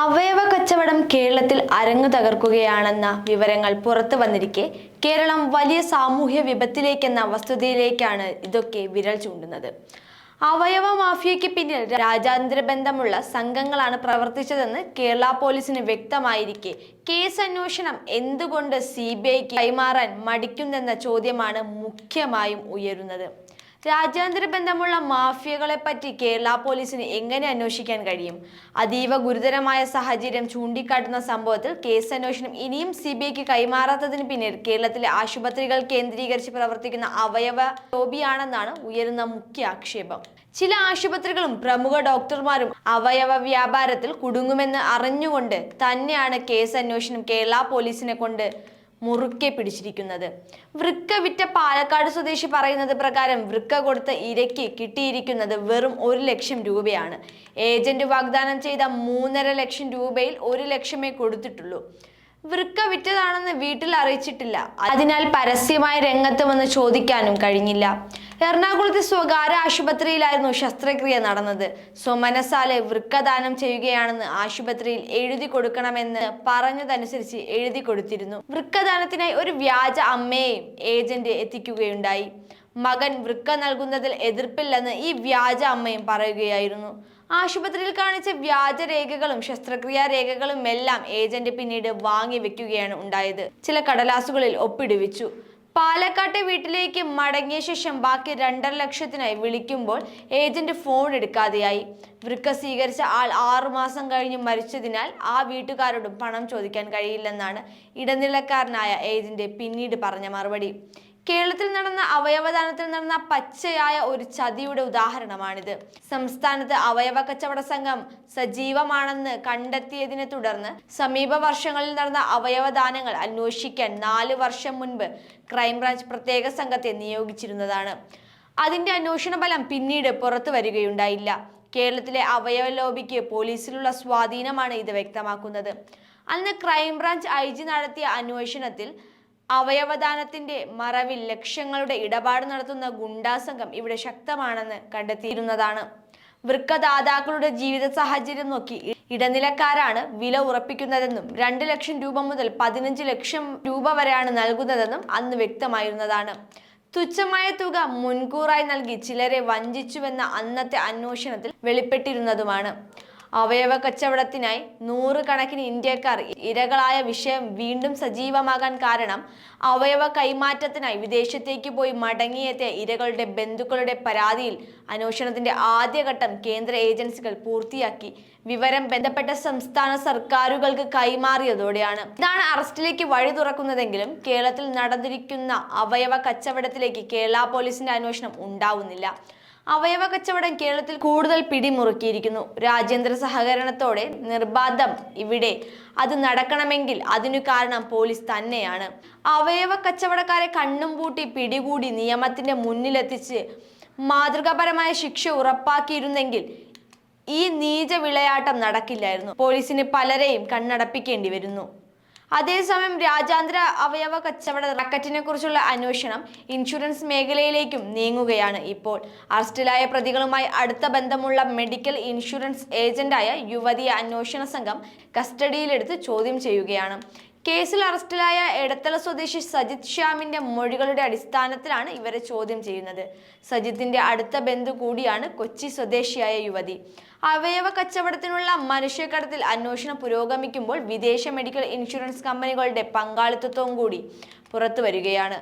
അവയവ കച്ചവടം കേരളത്തിൽ അരങ്ങു തകർക്കുകയാണെന്ന വിവരങ്ങൾ പുറത്തു വന്നിരിക്കെ കേരളം വലിയ സാമൂഹ്യ വിപത്തിലേക്കെന്ന വസ്തുതയിലേക്കാണ് ഇതൊക്കെ വിരൽ ചൂണ്ടുന്നത്. അവയവ മാഫിയയ്ക്ക് പിന്നിൽ രാജ്യാന്തര ബന്ധമുള്ള സംഘങ്ങളാണ് പ്രവർത്തിച്ചതെന്ന് കേരള പോലീസിന് വ്യക്തമായിരിക്കെ. കേസ് അന്വേഷണം എന്തുകൊണ്ട് സി ബി ഐക്ക് കൈമാറാൻ മടിക്കുന്നെന്ന ചോദ്യമാണ് മുഖ്യമായും ഉയരുന്നത്. രാജ്യാന്തര ബന്ധമുള്ള മാഫിയകളെ പറ്റി കേരള പോലീസിന് എങ്ങനെ അന്വേഷിക്കാൻ കഴിയും? അതീവ ഗുരുതരമായ സാഹചര്യം ചൂണ്ടിക്കാട്ടുന്ന സംഭവത്തിൽ കേസ് അന്വേഷണം ഇനിയും സി ബി ഐക്ക് കൈമാറാത്തതിന് പിന്നിൽ കേരളത്തിലെ ആശുപത്രികൾ കേന്ദ്രീകരിച്ച് പ്രവർത്തിക്കുന്ന അവയവ ലോബിയാണെന്നാണ് ഉയരുന്ന മുഖ്യ ആക്ഷേപം. ചില ആശുപത്രികളും പ്രമുഖ ഡോക്ടർമാരും അവയവ വ്യാപാരത്തിൽ കുടുങ്ങുമെന്ന് അറിഞ്ഞുകൊണ്ട് തന്നെയാണ് കേസ് അന്വേഷണം കേരള പോലീസിനെ കൊണ്ട് മുറുക്കെ പിടിച്ചിരിക്കുന്നത്. വൃക്ക വിറ്റ പാലക്കാട് സ്വദേശി പറയുന്നത് പ്രകാരം വൃക്ക കൊടുത്ത ഇരയ്ക്ക് കിട്ടിയിരിക്കുന്നത് വെറും ഒരു ലക്ഷം രൂപയാണ്. ഏജന്റ് വാഗ്ദാനം ചെയ്ത മൂന്നര ലക്ഷം രൂപയിൽ ഒരു ലക്ഷമേ കൊടുത്തിട്ടുള്ളൂ. വൃക്ക വിറ്റതാണെന്ന് വീട്ടിൽ അറിയിച്ചിട്ടില്ല. അതിനാൽ പരസ്യമായി രംഗത്ത് വന്ന് ചോദിക്കാനും കഴിഞ്ഞില്ല. എറണാകുളത്തെ സ്വകാര്യ ആശുപത്രിയിലായിരുന്നു ശസ്ത്രക്രിയ നടന്നത്. സ്വമനസാലെ വൃക്കദാനം ചെയ്യുകയാണെന്ന് ആശുപത്രിയിൽ എഴുതി കൊടുക്കണമെന്ന് പറഞ്ഞതനുസരിച്ച് എഴുതി കൊടുത്തിരുന്നു. വൃക്കദാനത്തിനായി ഒരു വ്യാജ അമ്മയെയും ഏജന്റ് എത്തിക്കുകയുണ്ടായി. മകൻ വൃക്ക നൽകുന്നതിൽ എതിർപ്പില്ലെന്ന് ഈ വ്യാജ അമ്മയും പറയുകയായിരുന്നു. ആശുപത്രിയിൽ കാണിച്ച വ്യാജ രേഖകളും ശസ്ത്രക്രിയാ രേഖകളും എല്ലാം ഏജന്റ് പിന്നീട് വാങ്ങി വെക്കുകയാണ് ഉണ്ടായത്. ചില കടലാസുകളിൽ ഒപ്പിടുവിച്ചു. പാലക്കാട്ടെ വീട്ടിലേക്ക് മടങ്ങിയ ശേഷം ബാക്കി രണ്ടര ലക്ഷത്തിനായി വിളിക്കുമ്പോൾ ഏജന്റ് ഫോൺ എടുക്കാതെയായി. വൃക്ക സ്വീകരിച്ച ആൾ ആറുമാസം കഴിഞ്ഞ് മരിച്ചതിനാൽ ആ വീട്ടുകാരോടും പണം ചോദിക്കാൻ കഴിയില്ലെന്നാണ് ഇടനിലക്കാരനായ ഏജന്റ് പിന്നീട് പറഞ്ഞ മറുപടി. കേരളത്തിൽ നടന്ന അവയവദാനത്തിൽ നടന്ന പച്ചയായ ഒരു ചതിയുടെ ഉദാഹരണമാണിത്. സംസ്ഥാനത്ത് അവയവ കച്ചവട സംഘം സജീവമാണെന്ന് കണ്ടെത്തിയതിനെ തുടർന്ന് സമീപ വർഷങ്ങളിൽ നടന്ന അവയവദാനങ്ങൾ അന്വേഷിക്കാൻ നാല് വർഷം മുൻപ് ക്രൈംബ്രാഞ്ച് പ്രത്യേക സംഘത്തെ നിയോഗിച്ചിരുന്നതാണ്. അതിന്റെ അന്വേഷണ ഫലം പിന്നീട് പുറത്തു വരികയുണ്ടായില്ല. കേരളത്തിലെ അവയവ ലോബിക്ക് പോലീസിലുള്ള സ്വാധീനമാണ് ഇത് വ്യക്തമാക്കുന്നത്. അന്ന് ക്രൈംബ്രാഞ്ച് ഐ ജി നടത്തിയ അന്വേഷണത്തിൽ അവയവദാനത്തിന്റെ മറവിൽ ലക്ഷങ്ങളുടെ ഇടപാട് നടത്തുന്ന ഗുണ്ടാസംഘം ഇവിടെ ശക്തമാണെന്ന് കണ്ടെത്തിയിരുന്നതാണ്. വൃക്കദാതാക്കളുടെ ജീവിത സാഹചര്യം നോക്കി ഇടനിലക്കാരാണ് വില ഉറപ്പിക്കുന്നതെന്നും രണ്ട് ലക്ഷം രൂപ മുതൽ പതിനഞ്ച് ലക്ഷം രൂപ വരെയാണ് നൽകുന്നതെന്നും അന്ന് വ്യക്തമായിരുന്നതാണ്. തുച്ഛമായ തുക മുൻകൂറായി നൽകി ചിലരെ വഞ്ചിച്ചുവെന്ന അന്നത്തെ അന്വേഷണത്തിൽ വെളിപ്പെട്ടിരുന്നതുമാണ്. അവയവ കച്ചവടത്തിനായി നൂറുകണക്കിന് ഇന്ത്യക്കാർ ഇരകളായ വിഷയം വീണ്ടും സജീവമാകാൻ കാരണം അവയവ കൈമാറ്റത്തിനായി വിദേശത്തേക്ക് പോയി മടങ്ങിയെത്തിയ ഇരകളുടെ ബന്ധുക്കളുടെ പരാതിയിൽ അന്വേഷണത്തിന്റെ ആദ്യഘട്ടം കേന്ദ്ര ഏജൻസികൾ പൂർത്തിയാക്കി. വിവരം ബന്ധപ്പെട്ട സംസ്ഥാന സർക്കാരുകൾക്ക് കൈമാറിയതോടെയാണ്. ഇതാണ് അറസ്റ്റിലേക്ക് വഴി തുറക്കുന്നതെങ്കിലും കേരളത്തിൽ നടന്നിരിക്കുന്ന അവയവ കച്ചവടത്തിലേക്ക് കേരള പോലീസിന്റെ അന്വേഷണം ഉണ്ടാവുന്നില്ല. അവയവ കച്ചവടം കേരളത്തിൽ കൂടുതൽ പിടിമുറുക്കിയിരിക്കുന്നു. രാജ്യാന്തര സഹകരണത്തോടെ നിർബാധം ഇവിടെ. അത് നടക്കണമെങ്കിൽ അതിനു കാരണം പോലീസ് തന്നെയാണ്. അവയവ കച്ചവടക്കാരെ കണ്ണും പൂട്ടി പിടികൂടി നിയമത്തിന്റെ മുന്നിലെത്തിച്ച് മാതൃകാപരമായ ശിക്ഷ ഉറപ്പാക്കിയിരുന്നെങ്കിൽ ഈ നീച വിളയാട്ടം നടക്കില്ലായിരുന്നു. പോലീസിന് പലരെയും കണ്ണടപ്പിക്കേണ്ടി വരുന്നു. അതേസമയം രാജ്യാന്തര അവയവ കച്ചവട റാക്കറ്റിനെ കുറിച്ചുള്ള അന്വേഷണം ഇൻഷുറൻസ് മേഖലയിലേക്കും നീങ്ങുകയാണ് ഇപ്പോൾ. അറസ്റ്റിലായ പ്രതികളുമായി അടുത്ത ബന്ധമുള്ള മെഡിക്കൽ ഇൻഷുറൻസ് ഏജന്റായ യുവതിയെ അന്വേഷണ സംഘം കസ്റ്റഡിയിലെടുത്ത് ചോദ്യം ചെയ്യുകയാണ്. കേസിൽ അറസ്റ്റിലായ എടത്തല സ്വദേശി സജിത് ശ്യാമിന്റെ മൊഴികളുടെ അടിസ്ഥാനത്തിലാണ് ഇവരെ ചോദ്യം ചെയ്യുന്നത്. സജിത്തിന്റെ അടുത്ത ബന്ധു കൂടിയാണ് കൊച്ചി സ്വദേശിയായ യുവതി. അവയവ കച്ചവടത്തിനുള്ള മനുഷ്യക്കടത്തിൽ അന്വേഷണം പുരോഗമിക്കുമ്പോൾ വിദേശ മെഡിക്കൽ ഇൻഷുറൻസ് കമ്പനികളുടെ പങ്കാളിത്തവും കൂടി പുറത്തു വരികയാണ്.